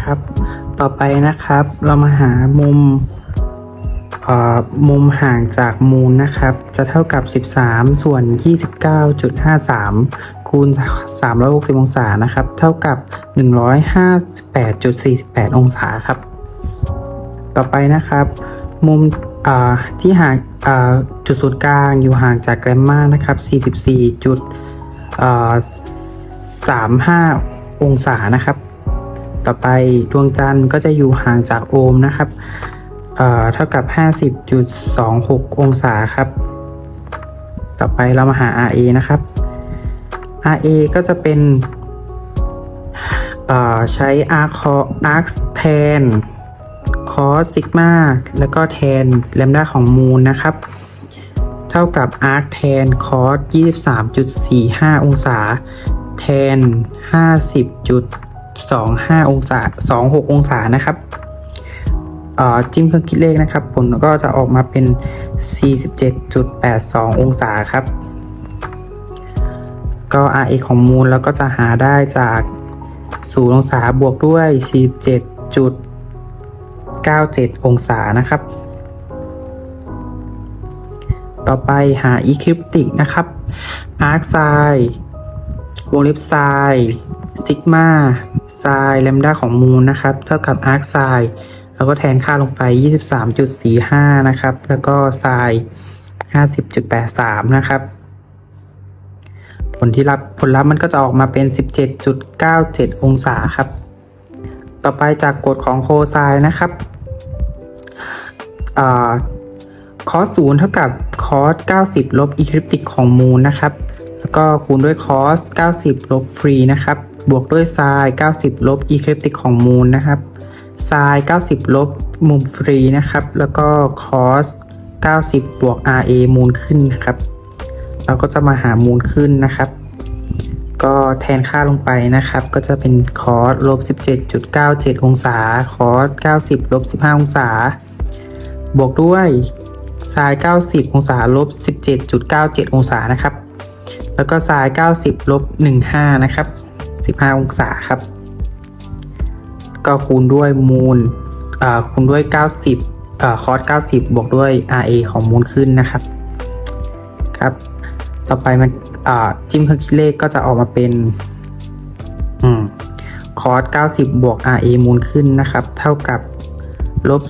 ครับ ต่อไปนะครับ เรามาหามุมมุมห่างจากมูลนะครับ จะเท่ากับ 13 ส่วน 29.53 คูณ 360 องศานะครับ เท่ากับ 158.48 องศาครับ ต่อไปนะครับ มุมที่ห่างจุดศูนย์กลางอยู่ห่างจากแกรมมานะครับ 44.35 องศานะครับ ต่อไปดวงจันทร์ก็จะอยู่ห่างจากโอมนะครับเอ่อเท่ากับ 50.26 องศาครับ ต่อไปเรามาหา RA นะครับ RA ก็จะเป็นเอ่อใช้ arc co- arc tan cos sigma แล้วก็แทนแลมด้าของมูลนะครับ เท่ากับ arc tan cos 23.45 องศา แทน 50.25องศา26องศานะครับจิ้มเครื่องคิดเลขนะครับ ผลก็จะออกมาเป็น 47.82 องศาครับ ก็ RA ของมูลแล้วก็จะหาได้จาก0องศาบวกด้วย 47.97 องศานะครับ ต่อไปหา ecliptic นะครับ arc sin วงเล็บ sin ซิ ซิกมาไซแลมด้าของมูลนะครับ เท่ากับ arc sin แล้วก็แทนค่าลงไป 23.45 นะครับ แล้วก็ sin 50.83 นะครับ ผลที่รับผลลัพธ์มันก็จะออกมาเป็น 17.97 องศาครับ ต่อไปจากกฎของโคไซน์นะครับคอสศูนย์เท่ากับคอส90 ลบอีคลิปติกของมูลนะครับ แล้วก็คูณด้วยคอส90 ลบฟรีนะครับ บวกด้วยไซน์90 ลบอีคลิปติกของมูลนะครับไซน์90 ลบมุมฟรีนะครับ แล้วก็คอส90 บวก RA มูลขึ้นนะครับ เราก็จะมาหามูลขึ้นนะครับ ก็แทนค่าลงไปนะครับ ก็จะเป็นคอสลบ 17.97 องศา คอส90 ลบ 15 องศา บวกด้วยไซน์90 องศา ลบ 17.97 องศานะครับ แล้วก็ไซน์90 ลบ 15 นะครับ 15 องศาครับ ก็คูณด้วยมูลคูณด้วย 90คอส90 บวกด้วย RA ของมูลขึ้นนะครับครับ ต่อไปมันจิ้มเครื่องคิดเลขก็จะออกมาเป็นอคอส90 บวก RA มูลขึ้นนะครับ เท่ากับลบ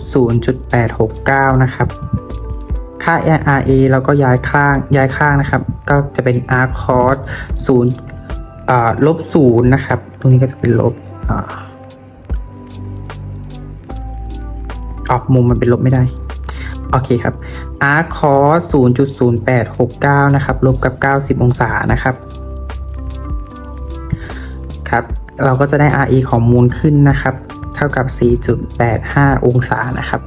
0.869 นะครับ ค่า RA เราก็ย้ายข้างย้ายข้างนะครับ ก็จะเป็น R cos 0อ่า ลบ0นย์นะครับ ตรงนี้ก็จะเป็นลบอออกมุมมันเป็นลบไม่ได้ โอเคครับ arc cos 0.0869 นะครับ ลบกับ 90 องศานะครับ ครับ เราก็จะได้ RE ของมูลขึ้นนะครับ เท่ากับ 4.85 องศานะครับ